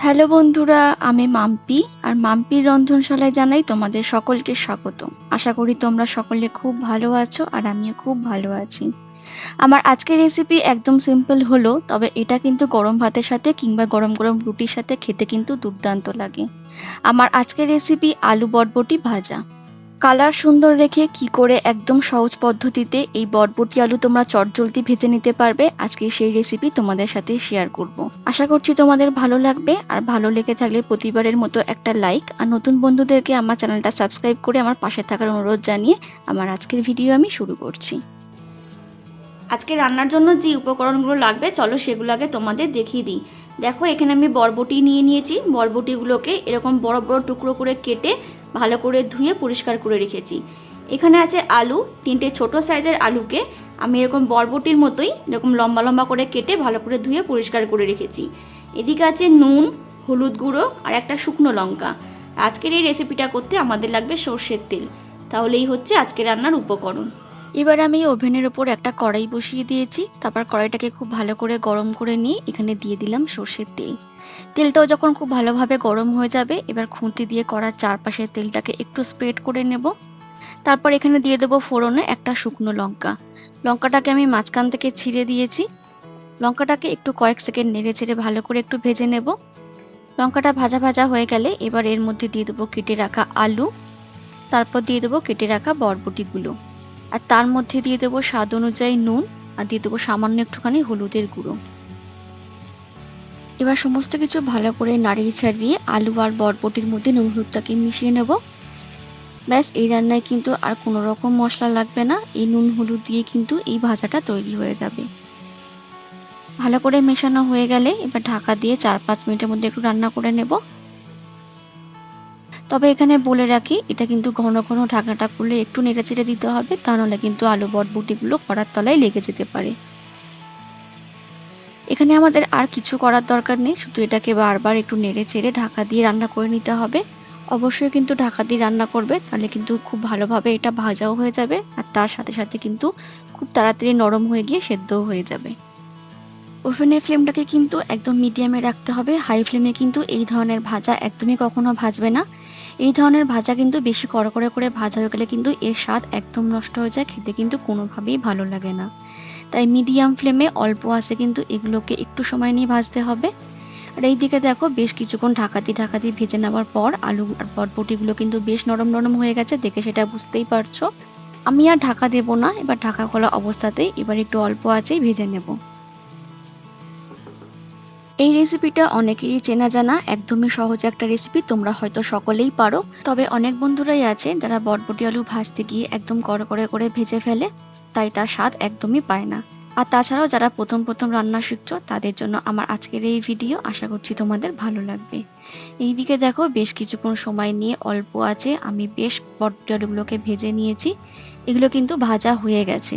Hello বন্ধুরা, আমি মাম্পি, আর মাম্পির রন্ধনশালায় জানাই তোমাদের সকলকে স্বাগত আশা করি তোমরা সকলে খুব ভালো আছো আর আমিও খুব ভালো আছি। আমার আজকের রেসিপি একদম সিম্পল হলো, তবে এটা কিন্তু গরম ভাতের সাথে কিংবা গরম গরম রুটির সাথে খেতে কিন্তু দুর্দান্ত লাগে। আমার আজকের রেসিপি আলু বটবটি ভাজা। কালার সুন্দর রেখে কি করে একদম সহজ পদ্ধতিতে এই বটবটি আলু তোমরা চটজলদি ভেজে নিতে পারবে, আজকে সেই রেসিপি তোমাদের সাথে শেয়ার করব। আশা করছি তোমাদের ভালো লাগবে, আর ভালো লেগে থাকলে প্রতিবারের মতো একটা লাইক আর নতুন বন্ধুদেরকে আমার চ্যানেলটা সাবস্ক্রাইব করে আমার পাশে থাকার অনুরোধ জানিয়ে আমার আজকের ভিডিও আমি শুরু করছি। আজকে রান্নার জন্য যে উপকরণগুলো লাগবে, চলো সেগুলো আগে তোমাদের দেখিয়ে দিই। দেখো, এখানে আমি বরবটি নিয়ে নিয়েছি। বরবটিগুলোকে এরকম বড় বড় টুকরো করে কেটে ভালো করে ধুয়ে পরিষ্কার করে রেখেছি। এখানে আছে আলু, তিনটে ছোট সাইজের আলুকে। আমি এরকম বরবটির মতোই এরকম লম্বা লম্বা করে কেটে ভালো করে ধুয়ে পরিষ্কার করে রেখেছি। এদিকে আছে নুন, হলুদ গুঁড়ো আর একটা শুকনো লঙ্কা। আজকের এই রেসিপিটা করতে আমাদের লাগবে সর্ষের তেল। তাহলেই হচ্ছে আজকে রান্নার উপকরণ। এবার আমি ওভেনের ওপর একটা কড়াই বসিয়ে দিয়েছি। তারপর কড়াইটাকে খুব ভালো করে গরম করে নিয়ে এখানে দিয়ে দিলাম সর্ষের তেল। তেলটাও যখন খুব ভালোভাবে গরম হয়ে যাবে, এবার খুন্তি দিয়ে কড়ার চারপাশে তেলটাকে একটু স্প্রেড করে নেব। তারপর এখানে দিয়ে দেবো ফোড়নে একটা শুকনো লঙ্কা। লঙ্কাটাকে আমি মাঝখান থেকে ছিঁড়ে দিয়েছি। লঙ্কাটাকে একটু কয়েক সেকেন্ড নেড়ে ছেড়ে ভালো করে একটু ভেজে নেব। লঙ্কাটা ভাজা ভাজা হয়ে গেলে এবার এর মধ্যে দিয়ে দেবো কেটে রাখা আলু। তারপর দিয়ে দেবো কেটে রাখা বরবটিগুলো। আর তার মধ্যে দিয়ে দেবো স্বাদ অনুযায়ী নুন আর দিয়ে দেবো সামান্য একটুখানি হলুদের গুঁড়ো। এবার সমস্ত কিছু ভালো করে নাড়িয়ে ছাড়িয়ে আলু আর বরবটির মধ্যে নুন হলুদটাকে মিশিয়ে নেব। ব্যাস, এই রান্নায় কিন্তু আর কোনো রকম মশলা লাগবে না। এই নুন হলুদ দিয়ে কিন্তু এই ভাজাটা তৈরি হয়ে যাবে। ভালো করে মেশানো হয়ে গেলে এবার ঢাকা দিয়ে চার পাঁচ মিনিটের মধ্যে একটু রান্না করে নেব। তবে এখানে বলে রাখি, এটা কিন্তু ঘন ঘন ঢাকনাটা খুলে একটু নেড়ে চেড়ে দিতে হবে, তা নাহলে কিন্তু আলু বটবুটিগুলো কড়ার তলায় লেগে যেতে পারে। এখানে আমাদের আর কিছু করার দরকার নেই, শুধু এটাকে বারবার একটু নেড়ে চেড়ে ঢাকা দিয়ে রান্না করে নিতে হবে। অবশ্যই কিন্তু ঢাকা দিয়ে রান্না করবে, তাহলে কিন্তু খুব ভালোভাবে এটা ভাজাও হয়ে যাবে, আর তার সাথে সাথে কিন্তু খুব তাড়াতাড়ি নরম হয়ে গিয়ে সেদ্ধও হয়ে যাবে। ওভেনের ফ্লেমটাকে কিন্তু একদম মিডিয়ামে রাখতে হবে, হাই ফ্লেমে কিন্তু এই ধরনের ভাজা একদমই কখনো ভাজবে না। এই ধরনের ভাজা কিন্তু বেশি কড়কড়ে করে ভাজা হয়ে গেলে কিন্তু এর স্বাদ একদম নষ্ট হয়ে যায়, খেতে কিন্তু কোনোভাবেই ভালো লাগে না। তাই মিডিয়াম ফ্লেমে অল্প আছে কিন্তু এগুলোকে একটু সময় নিয়ে ভাজতে হবে। আর এই দিকে দেখো বেশ কিছুক্ষণ ঢাকাতি ঢাকাতি ভেজে নেওয়ার পর আলু আর বটবটিগুলো কিন্তু বেশ নরম নরম হয়ে গেছে, দেখে সেটা বুঝতেই পারছ। আমি আর ঢাকা দেব না, এবার ঢাকা খোলা অবস্থাতেই এবার একটু অল্প আছেই ভেজে নেব। এই রেসিপিটা অনেকেরই চেনা জানা, একদমই সহজ একটা রেসিপি তোমরা হয়তো সকলেই পারো। তবে অনেক বন্ধুরাই আছে যারা বটবটি আলু ভাজতে গিয়ে একদম কড়কড়ে করে ভেজে ফেলে, তাই তার স্বাদ একদমই পায় না। আর তাছাড়াও যারা প্রথম প্রথম রান্না শিখছো, তাদের জন্য আমার আজকের এই ভিডিও আশা করছি তোমাদের ভালো লাগবে। এই দিকে দেখো, বেশ কিছুক্ষণ সময় নিয়ে অল্প আছে, আমি বেশ বটবটি আলুগুলোকে ভেজে নিয়েছি। এগুলো কিন্তু ভাজা হয়ে গেছে।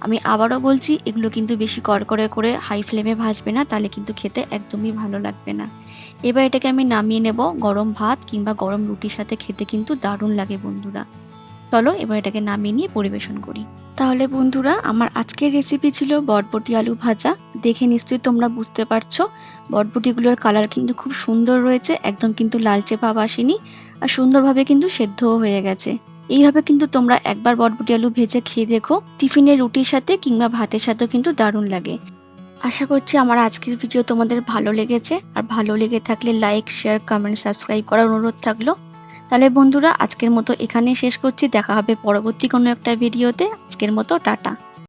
আমি আবারও বলছি, এগুলো কিন্তু বেশি কড়কড়ে করে হাই ফ্লেমে ভাজবে না, তাহলে কিন্তু খেতে একদমই ভালো লাগবে না। এবার এটাকে আমি নামিয়ে নেব গরম ভাত কিংবা গরম রুটির সাথে খেতে কিন্তু দারুণ লাগে বন্ধুরা। চলো এবার এটাকে নামিয়ে নিয়ে পরিবেশন করি। তাহলে বন্ধুরা, আমার আজকের রেসিপি ছিল বটবটি আলু ভাজা। দেখে নিশ্চয়ই তোমরা বুঝতে পারছ, বটবটিগুলোর কালার কিন্তু খুব সুন্দর রয়েছে, একদম কিন্তু লালচে ভাব আসেনি, আর সুন্দরভাবে কিন্তু সেদ্ধও হয়ে গেছে। এইভাবে কিন্তু তোমরা একবার বটবটি আলু ভেজে খেয়ে দেখো। টিফিনের রুটির সাথে কিংবা ভাতের সাথেও কিন্তু দারুণ লাগে। আশা করছি আমার আজকের ভিডিও তোমাদের ভালো লেগেছে। আর ভালো লেগে থাকলে লাইক, শেয়ার কমেন্ট সাবস্ক্রাইব করার অনুরোধ থাকল। তাহলে বন্ধুরা, আজকের মতো এখানেই শেষ করছি। দেখা হবে পরবর্তী কোনো একটা ভিডিওতে। আজকের মতো, টাটা।